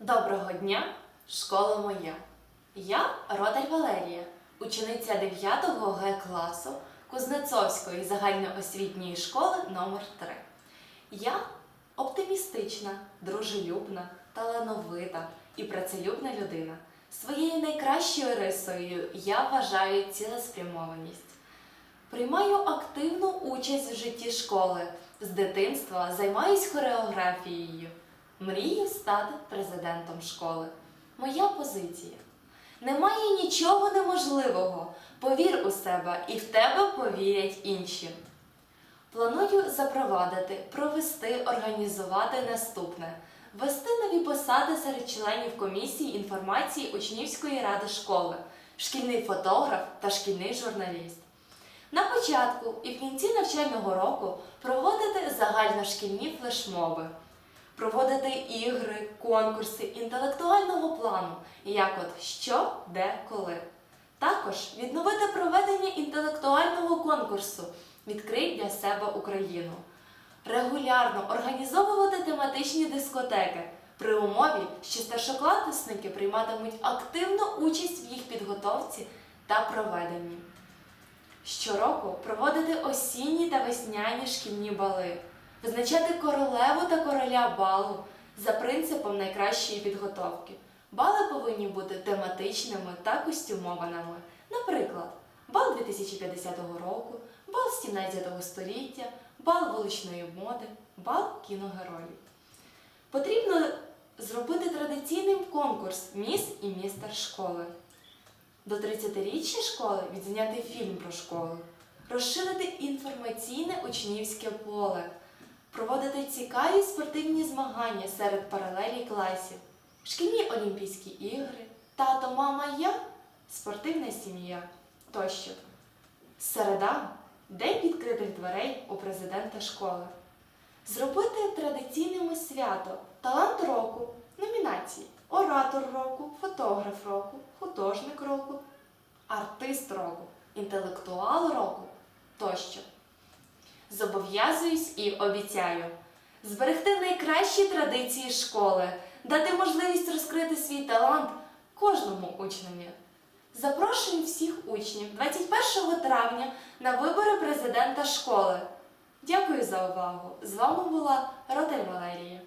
Доброго дня, школа моя. Я Ротарь Валерія, учениця 9 Г класу Кузнецовської загальноосвітньої школи номер 3 Я оптимістична, дружелюбна, талановита і працелюбна людина. Своєю найкращою рисою я вважаю цілеспрямованість. Приймаю активну участь в житті школи. З дитинства займаюсь хореографією. Мрію стати президентом школи. Моя позиція. Немає нічого неможливого. Повір у себе і в тебе повірять інші. Планую запровадити, провести, організувати наступне. Ввести нові посади серед членів комісії інформації учнівської ради школи, шкільний фотограф та шкільний журналіст. На початку і в кінці навчального року проводити загальношкільні флешмоби, проводити ігри, конкурси інтелектуального плану, як от що, де, коли. Також відновити проведення інтелектуального конкурсу Відкрий для себе Україну. Регулярно організовувати тематичні дискотеки при умові, що старшокласники прийматимуть активну участь в їх підготовці та проведенні. Щороку проводити осінні та весняні шкільні бали, визначати королеву та короля балу за принципом найкращої підготовки. Бали повинні бути тематичними та костюмованими. Наприклад, бал 2050 року, бал 17 століття, бал вуличної моди, бал кіногероїв. Потрібно зробити традиційним конкурс Міс і містер школи. До 30-річчя школи відзняти фільм про школу, розширити інформаційне учнівське поле, проводити цікаві спортивні змагання серед паралелі класів, шкільні Олімпійські ігри, тато, мама, я, спортивна сім'я. Тощо. Середа. День відкритих дверей у президента школи. Зробити традиційним свято. Талант року, номінації. Оратор року, фотограф року, художник року, артист року, інтелектуал року. Тощо. Зобов'язуюсь і обіцяю зберегти найкращі традиції школи, дати можливість розкрити свій талант кожному учневі. Запрошую всіх учнів 21 травня на вибори президента школи. Дякую за увагу! З вами була Ротель Валерія.